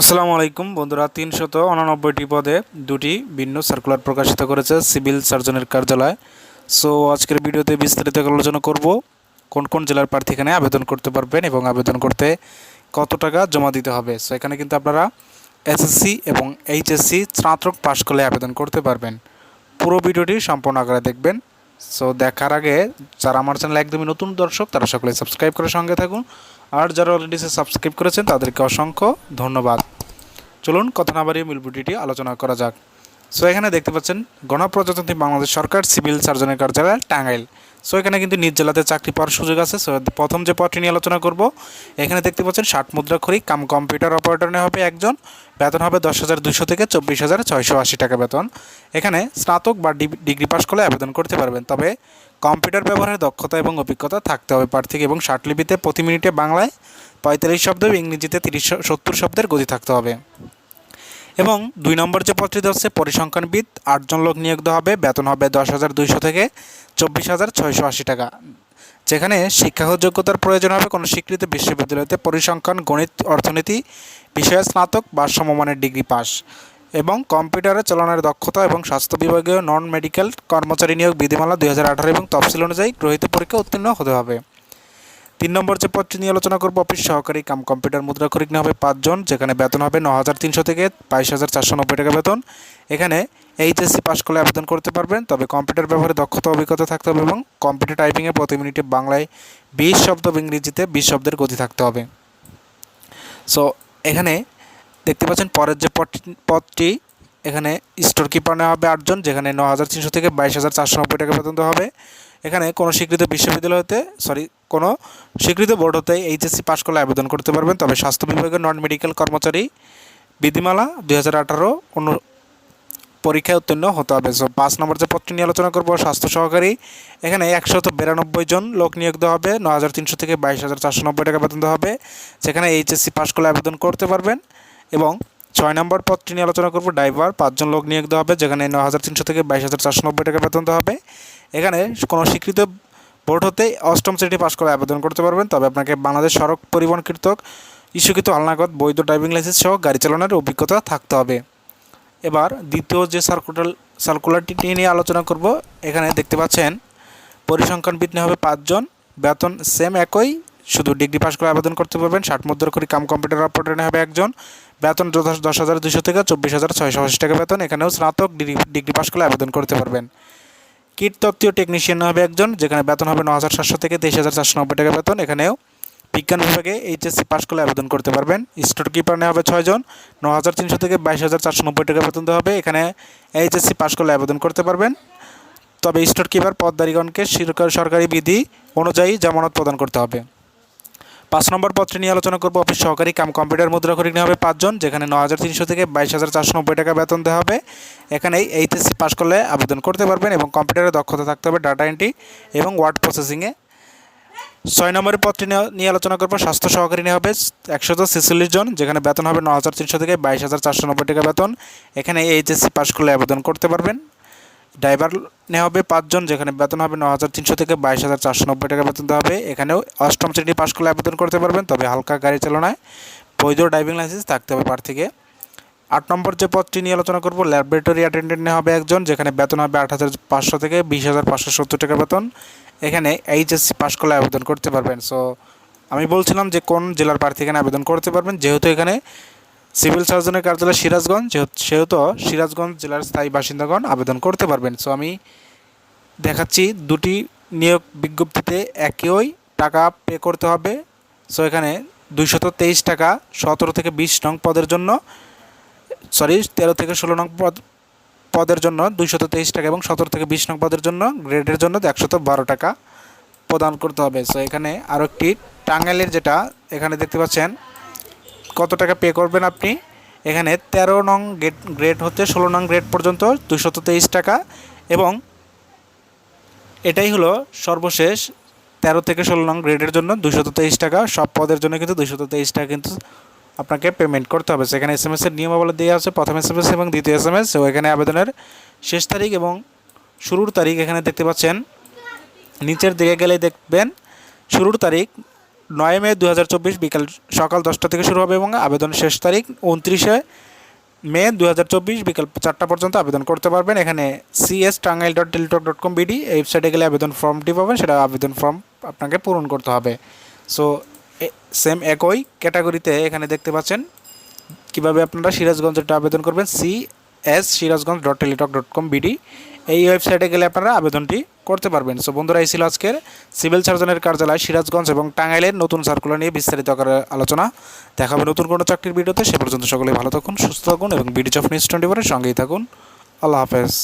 আসসালামু আলাইকুম বন্ধুরা, তিনশত উননব্বইটি পদে দুটি ভিন্ন সার্কুলার প্রকাশিত করেছে সিভিল সার্জনের কার্যালয়। সো আজকের ভিডিওতে বিস্তারিত আলোচনা করব, কোন কোন জেলার প্রার্থী এখানে আবেদন করতে পারবেন এবং আবেদন করতে কত টাকা জমা দিতে হবে। সো এখানে কিন্তু আপনারা এসএসসি এবং এইচএসসি স্নাতক পাশ করলে আবেদন করতে পারবেন। পুরো ভিডিওটি সম্পূর্ণ আকারে দেখবেন। সো দেখার আগে যারা আমার চ্যানেল একদমই নতুন দর্শক, তারা সকলে সাবস্ক্রাইব করে সঙ্গে থাকুন। আর যারা অলরেডি সাবস্ক্রাইব করেছেন, তাদেরকে অসংখ্য ধন্যবাদ। চলুন, কথা না বাড়িয়ে মিলবুটিটি আলোচনা করা যাক। সো এখানে দেখতে পাচ্ছেন, গণপ্রজাতন্ত্রী বাংলাদেশ সরকার সিভিল সার্জনের কার্যালয় টাঙ্গাইল। সো এখানে কিন্তু নিজ জেলাতে চাকরি পাওয়ার সুযোগ আছে। সো প্রথম যে পদটি নিয়ে আলোচনা করব, এখানে দেখতে পাচ্ছেন, ষাট মুদ্রা খড়ি, কাম কম্পিউটার অপারেটর হবে একজন। বেতন হবে দশ হাজার দুশো থেকে চব্বিশ হাজার ছয়শো আশি টাকা বেতন। এখানে স্নাতক বা ডিগ্রি পাস করলে আবেদন করতে পারবেন। তবে কম্পিউটার ব্যবহারের দক্ষতা এবং অভিজ্ঞতা থাকতে হবে। প্রার্থীকে এবং ষাট লিপিতে প্রতি মিনিটে বাংলায় পঁয়তাল্লিশ শব্দ এবং ইংরেজিতে তিরিশ সত্তর শব্দের গতি থাকতে হবে। এবং দুই নম্বর যে পদটি হচ্ছে পরিসংখ্যানবিদ, আটজন লোক নিয়োগ দেওয়া হবে, বেতন হবে দশ হাজার দুইশো থেকে চব্বিশ হাজার ছয়শো আশি টাকা। যেখানে শিক্ষাগত যোগ্যতার প্রয়োজন হবে কোনো স্বীকৃত বিশ্ববিদ্যালয়তে পরিসংখ্যান, গণিত, অর্থনীতি, বিষয়ে স্নাতক বা সমমানের ডিগ্রি পাস এবং কম্পিউটারে চালানোর দক্ষতা এবং স্বাস্থ্য বিভাগীয় নন মেডিকেল কর্মচারী নিয়োগ বিধিমালা দুই হাজার আঠারো এবং তফসিল অনুযায়ী গ্রহীত পরীক্ষা উত্তীর্ণ হতে হবে। তিন নম্বর যে পদটি নিয়ে আলোচনা করব, অফিস সহকারী কাম কম্পিউটার মুদ্রা খরিক হবে পাঁচজন, যেখানে বেতন হবে ন হাজার তিনশো থেকে বাইশ হাজার চারশো নব্বই টাকা বেতন। এখানে এইচএসসি পাস করলে আবেদন করতে পারবেন, তবে কম্পিউটার ব্যবহারে দক্ষতা, অভিজ্ঞতা থাকতে হবে এবং কম্পিউটার টাইপিংয়ে প্রতি মিনিটে বাংলায় বিশ শব্দ ইংরেজিতে বিশ শব্দের গতি থাকতে হবে। সো এখানে দেখতে পাচ্ছেন পরের যে পদটি এখানে স্টোর কিপার নেওয়া হবে আটজন, যেখানে ন হাজার তিনশো থেকে বাইশ হাজার চারশো নব্বই টাকা দেওয়া হবে। এখানে কোনো স্বীকৃত বিশ্ববিদ্যালয় হতে সরি কোনো স্বীকৃত বোর্ড হতে এইচএসসি পাস করলে আবেদন করতে পারবেন। তবে স্বাস্থ্য বিভাগের নন মেডিকেল কর্মচারী বিধিমালা দুই হাজার আঠারো অনু পরীক্ষায় উত্তীর্ণ হতে হবে। সো পাঁচ নম্বর যে পদটি নিয়ে আলোচনা করব, স্বাস্থ্য সহকারী, এখানে একশত বিরানব্বই জন লোক নিয়োগ দেওয়া হবে। ন হাজার তিনশো থেকে বাইশ হাজার চারশো নব্বই টাকা বেতন দেওয়া হবে। সেখানে এইচএসসি পাস করলে আবেদন করতে পারবেন এবং ছয় নম্বর পদটি নিয়ে আলোচনা করব, ড্রাইভার। পাঁচজন লোক নিয়োগ দেওয়া হবে, যেখানে ন হাজার তিনশো থেকে বাইশ হাজার চারশো নব্বই টাকা বেতন দেওয়া হবে। এখানে কোনো স্বীকৃত বোর্ড হতে অষ্টম শ্রেণি পাস করে আবেদন করতে পারবেন। তবে আপনাকে বাংলাদেশ সড়ক পরিবহন কৃতক ইস্যুকৃত হালনাগদ বৈধ ড্রাইভিং লাইসেন্স সহ গাড়ি চালানোর অভিজ্ঞতা থাকতে হবে। এবার দ্বিতীয় যে সার্কুলার, সার্কুলারটি নিয়ে আলোচনা করব, এখানে দেখতে পাচ্ছেন, পরিসংখ্যানবিদ নিয়ে হবে পাঁচজন, বেতন সেম একই, শুধু ডিগ্রি পাস করে আবেদন করতে পারবেন, ষাট মুদ্রা করে কাম কম্পিউটার অপারেটর হবে একজন বেতন দশ হাজার দুশো থেকে চব্বিশ হাজার ছয়শো আশি টাকা বেতন। এখানেও স্নাতক ডিগ্রি ডিগ্রি পাস করলে আবেদন করতে পারবেন। কিট তত্ত্বীয় টেকনিশিয়ান হবে একজন, যেখানে বেতন হবে ন হাজার সাতশো থেকে তেইশ হাজার চারশো নব্বই টাকা বেতন। এখানেও বিজ্ঞান বিভাগে এইচএসসি পাস করলে আবেদন করতে পারবেন। স্টোর কিপার নেওয়া হবে ছয়জন ন হাজার তিনশো থেকে বাইশ হাজার চারশো নব্বই টাকা বেতন দেওয়া হবে। এখানে এইচএসসি পাস করলে আবেদন করতে পারবেন। তবে স্টোর কিপার পদদারীগণকে সরকারি বিধি অনুযায়ী জামানত প্রদান করতে হবে। পাঁচ নম্বর পত্রে নিয়ে আলোচনা করব অফিস সহকারী কাম কম্পিউটার মুদ্রা খরিক নেওয়া হবে পাঁচজন, যেখানে ন হাজার তিনশো থেকে বাইশ হাজার চারশো নব্বই টাকা বেতন দেওয়া হবে। এখানে এইচএসসি পাস করলে আবেদন করতে পারবেন এবং কম্পিউটারে দক্ষতা থাকতে হবে ডাটা এন্ট্রি এবং ওয়ার্ড প্রসেসিংয়ে ছয় নম্বরের পদটি নিয়ে- আলোচনা করব, স্বাস্থ্য সহকারী নেওয়া হবে একশত ছেচল্লিশ জন, যেখানে বেতন হবে ন হাজার তিনশো থেকে বাইশ হাজার চারশো নব্বই টাকা বেতন। এখানে এইচএসসি পাস করলে আবেদন করতে পারবেন। ড্রাইভার নেওয়া হবে পাঁচজন, যেখানে বেতন হবে ন হাজার তিনশো থেকে বাইশ হাজার চারশো নব্বই টাকা বেতন দেওয়া হবে। এখানেও অষ্টম শ্রেণি পাস করলে আবেদন করতে পারবেন, তবে হালকা গাড়ি চালনায় বৈধ ড্রাইভিং লাইসেন্স থাকতে হবে প্রার্থীকে। আট নম্বর যে পদটি নিয়ে আলোচনা করব, ল্যাবরেটরি অ্যাটেন্ডেন্ট নেওয়া হবে একজন, যেখানে বেতন হবে আট হাজার পাঁচশো থেকে বিশ হাজার পাঁচশো সত্তর টাকা বেতন। এখানে এইচএসসি পাস করলে আবেদন করতে পারবেন। সো আমি বলছিলাম যে কোন জেলার প্রার্থী এখানে আবেদন করতে পারবেন, যেহেতু এখানে সিভিল সার্জনের কার্যালয় সিরাজগঞ্জ সেহেতু সিরাজগঞ্জ জেলার স্থায়ী বাসিন্দাগণ আবেদন করতে পারবেন। সো আমি দেখাচ্ছি দুটি নিয়োগ বিজ্ঞপ্তিতে একই টাকা পে করতে হবে। সো এখানে দুইশত তেইশ টাকা সতেরো থেকে বিশ নং পদের জন্য সরি তেরো থেকে ষোলো নং পদ, পদের জন্য দুইশত তেইশ টাকা এবং সতেরো থেকে বিশ নং পদের জন্য গ্রেডের জন্য একশত বারো টাকা প্রদান করতে হবে। সো এখানে আরও একটি টাঙ্গাইলের যেটা, এখানে দেখতে পাচ্ছেন কত টাকা পে করবেন আপনি? এখানে তেরো নং গ্রেড গ্রেড হতে ষোলো নং গ্রেড পর্যন্ত দুশত টাকা। এবং এটাই হলো সর্বশেষ তেরো থেকে ষোলো নং গ্রেডের জন্য দুশত টাকা। সব পদের জন্য কিন্তু দুশত টাকা কিন্তু আপনাকে পেমেন্ট করতে হবে। সেখানে এস এম এসের নিয়মাবলী দেওয়া আছে, প্রথম এস এম এস এবং দ্বিতীয় এস এম এস এখানে আবেদনের শেষ তারিখ এবং শুরুর তারিখ এখানে দেখতে পাচ্ছেন। নিচের দিকে গেলে দেখবেন, শুরুর তারিখ নয় মে দু হাজার চব্বিশ বিকাল সকাল দশটা থেকে শুরু হবে এবং আবেদন শেষ তারিখ উনত্রিশে মে দু হাজার চব্বিশ বিকাল চারটা পর্যন্ত আবেদন করতে পারবেন। এখানে CS Tangail dot Teletalk dot com BD এই ওয়েবসাইটে গেলে আবেদন ফর্মটি পাবেন, সেটা আবেদন ফর্ম আপনাকে পূরণ করতে হবে। সো সেম একই ক্যাটাগরিতে এখানে দেখতে পাচ্ছেন কীভাবে আপনারা সিরাজগঞ্জেরটা আবেদন করবেন C S Sirajganj dot Teletalk dot com BD এই ওয়েবসাইটে গেলে আপনারা আবেদনটি করতে পারবেন। সো বন্ধুরা, এই ছিল আজকের সিভিল সার্জনের কার্যালয়, সিরাজগঞ্জ এবং টাঙ্গাইলের নতুন সার্কুলার নিয়ে বিস্তারিত আকারে আলোচনা। দেখাবে নতুন কোনো চাকরির ভিডিওতে। সে পর্যন্ত সকলে ভালো থাকুন, সুস্থ থাকুন এবং বিডি অফ নিউজ টোয়েন্টি সঙ্গেই থাকুন। আল্লাহ হাফেজ।